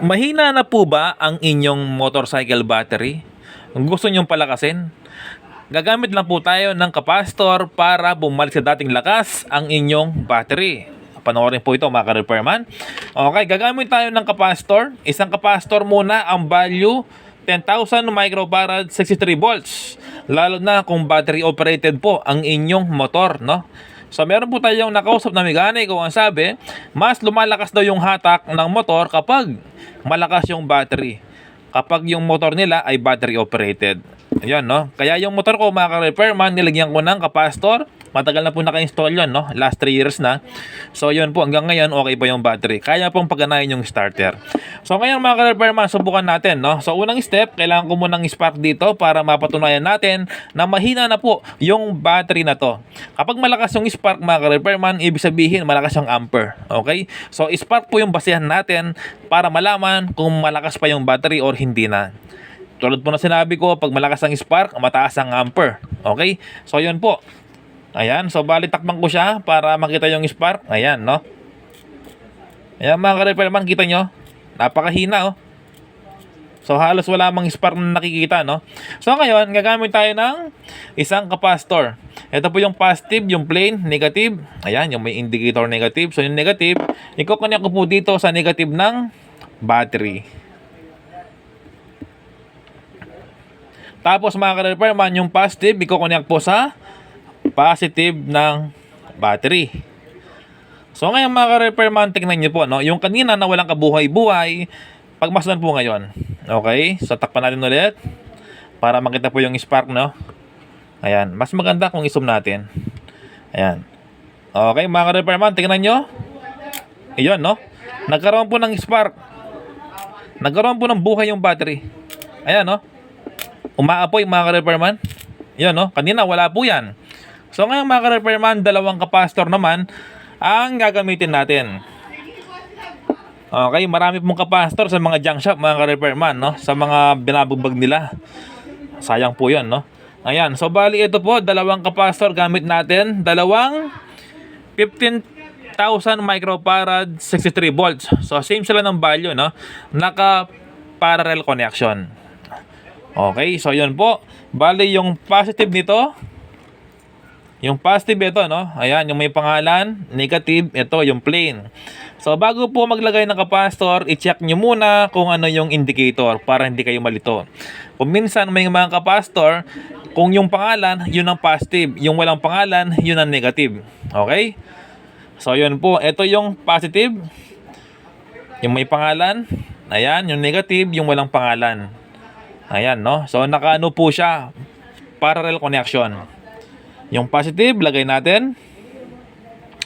Mahina na po ba ang inyong motorcycle battery? Gusto nyong palakasin? Gagamit lang po tayo ng kapastor para bumalik sa dating lakas ang inyong battery. Panoorin po ito mga ka-repairman. Okay, gagamit tayo ng kapastor. Isang kapastor muna ang value 10,000 microfarad 63 volts. Lalo na kung battery operated po ang inyong motor, no? So meron po tayong nakausap na mekaniko ang sabi, mas lumalakas daw yung hatak ng motor kapag malakas yung battery. Kapag yung motor nila ay battery operated. Ayan, no? Kaya yung motor ko, mga ka-repairman, nilagyan ko ng kapastor. Matagal na po naka-install yun, no? Last 3 years na. So, yun po. Hanggang ngayon, okay pa yung battery. Kaya pong paganayin yung starter. So, ngayon, mga ka-repairman, subukan natin, no? So, unang step, kailangan ko munang spark dito para mapatunayan natin na mahina na po yung battery na to. Kapag malakas yung spark, mga ka-repairman, ibig sabihin, malakas yung ampere. Okay? So, spark po yung basihan natin para malaman kung malakas pa yung battery or hindi na. Tulad po na sinabi ko, pag malakas ang spark, mataas ang ampere. Okay? So, yun po. Ayan. So, bali takpan ko siya para makita yung spark. Ayan, no? Ayan, mga ka-repairman, kita nyo? Napakahina, oh. So, halos wala mang spark na nakikita, no? So, ngayon, gagamit tayo ng isang kapastor. Ito po yung positive, yung plain, negative. Ayan, yung may indicator negative. So, yung negative, ikukunya ko po dito sa negative ng battery. Tapos mga ka-repairman, yung positive, iko-connect po sa positive ng battery. So ngayon mga ka-repairman, tingnan nyo po, no? yung kanina na walang kabuhay-buhay, pagmasdan po ngayon. Okay? So takpan natin ulit para makita po yung spark, no? Ayan. Mas maganda kung isum natin. Ayan. Okay, mga ka-repairman, tingnan nyo. Iyon, no? Nagkaroon po ng spark. Nagkaroon po ng buhay yung battery. Ayan, no? umaapoy mga ka-repairman. Yan no, kanina wala po yan. So ngayon mga ka-repairman, dalawang kapastor naman ang gagamitin natin. Okay, marami pong kapastor sa mga junk shop mga ka-repairman, no? Sa mga binabugbag nila. Sayang po yan, no? Ayan, so bali ito po, dalawang kapastor gamit natin. Dalawang 15,000 microfarad 63 volts. So same sila ng value, no? Naka parallel connection. Okay, so yun po. Bali yung positive nito, yung positive ito, no? Ayan, yung may pangalan, negative, ito yung plain. So bago po maglagay ng kapastor, i-check nyo muna kung ano yung indicator para hindi kayo malito. Kung minsan may mga kapastor, kung yung pangalan, yun ang positive. Yung walang pangalan, yun ang negative. Okay? So yun po, ito yung positive, yung may pangalan, ayan, yung negative, yung walang pangalan. Ayan, no? So, nakaano po siya. Parallel connection. Yung positive, lagay natin.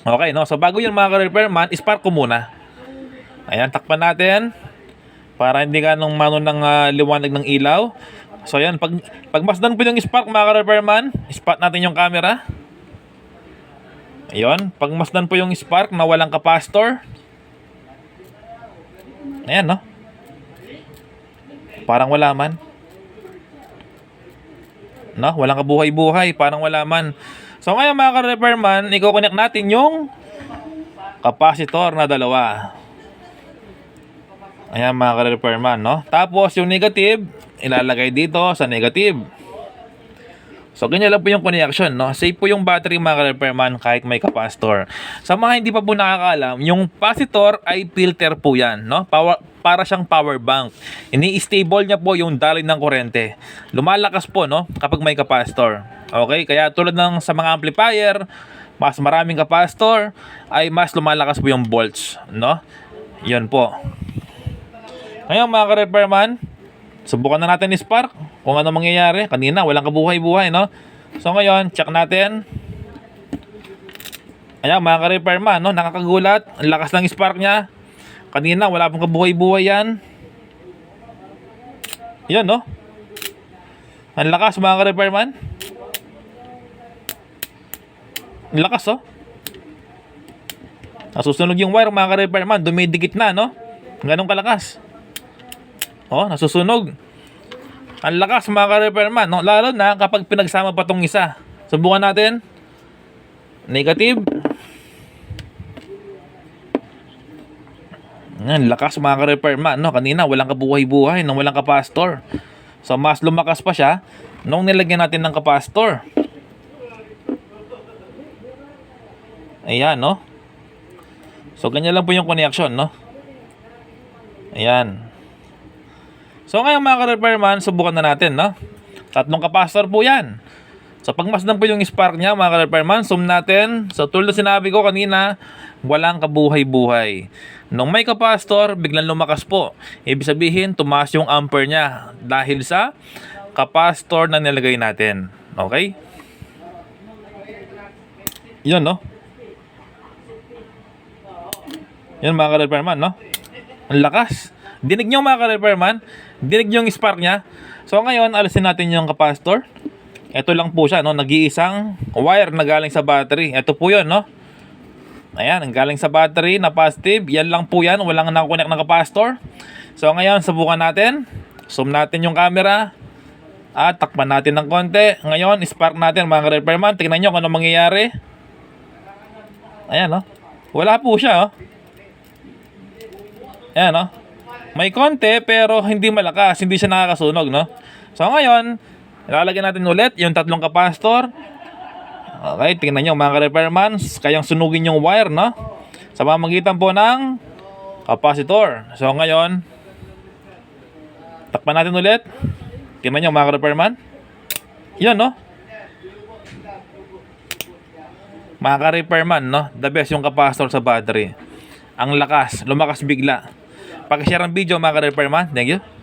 Okay, no? So, bago yun mga ka-repairman, spark ko muna. Ayan, takpan natin. Para hindi ka nung mano ng ah, liwanag ng ilaw. So, ayan. Pag, pag masdan po yung spark mga ka-repairman, spot natin yung camera. Ayun. Pag masdan po yung spark na walang kapastor. Ayan, no? Parang wala man. No? Walang kabuhay-buhay. Parang wala man. So ngayon mga ka-repairman, i-connect natin yung capacitor na dalawa. Ayan mga ka-repairman, no? Tapos yung negative, ilalagay dito sa negative. So, ganyan lang po yung connection, no? Safe po yung battery mga ka-repairman kahit may capacitor. Sa mga hindi pa po nakakaalam, yung capacitor ay filter po yan, no? Power, para siyang power bank. Ini-stable niya po yung daloy ng kurente. Lumalakas po, no? Kapag may capacitor. Okay? Kaya tulad ng sa mga amplifier, mas maraming capacitor, ay mas lumalakas po yung volts, no? Yan po. Ngayon mga ka-repairman, subukan na natin i-spark kung ano mangyayari. Kanina, walang kabuhay-buhay, no? So ngayon, check natin. Ayan, mga ka-repairman, no? Nakakagulat. Ang lakas ng spark niya. Kanina, wala pong kabuhay-buhay yan. Yan, no? Ang lakas, mga ka-repairman. Ang lakas, oh. Nasusunog yung wire, mga ka-repairman. Dumidikit na, no? Ganong kalakas. Oh, nasusunog. Ang lakas mga ka-repairman, no? Lalo na kapag pinagsama pa tong isa. Subukan natin. Negative. Yan, lakas mga ka-repairman, no? Kanina, walang kabuhay-buhay, nang walang kapastor. So, mas lumakas pa siya nung nilagyan natin ng kapastor. Ayan, no? So, ganyan lang po yung connection, no? Ayan. So, ngayon mga ka-repairman, subukan na natin, no? Tatlong kapastor po yan. So, pag masdan po yung spark niya, mga ka-repairman, zoom natin. So, tulad na sinabi ko kanina, walang kabuhay-buhay. Nung may kapastor, biglang lumakas po. Ibig sabihin, tumaas yung ampere niya dahil sa kapastor na nilagay natin. Okay? Yun, no? Yun mga ka-repairman, no? Ang lakas. Dinig nyo mga ka-repairman? Dinig nyo yung spark niya? So ngayon, alisin natin yung kapastor. Ito lang po siya, no? Nag-iisang wire na galing sa battery. Ito po yun, no? Ayan, ang galing sa battery na positive. Yan lang po yan. Walang nakakonect na kapastor. So ngayon, subukan natin. Zoom natin yung camera. At takpan natin ng konti. Ngayon, spark natin mga ka-repairman. Tingnan nyo kung ano mangyayari. Ayan, no? Wala po siya, oh. Ayan, no? May konti, pero hindi malakas. Hindi siya nakakasunog, no? So, ngayon, ilalagyan natin ulit yung tatlong kapastor. Okay, tingnan nyo mga ka-repairman. Kayang sunugin yung wire, no? Sa pamamagitan po ng capacitor. So, ngayon, takpan natin ulit. Tingnan nyo mga ka-repairman. Yan, no? Mga ka-repairman, no? The best yung capacitor sa battery. Ang lakas, lumakas bigla. Pakishare ang video mga ka-repairman. Thank you.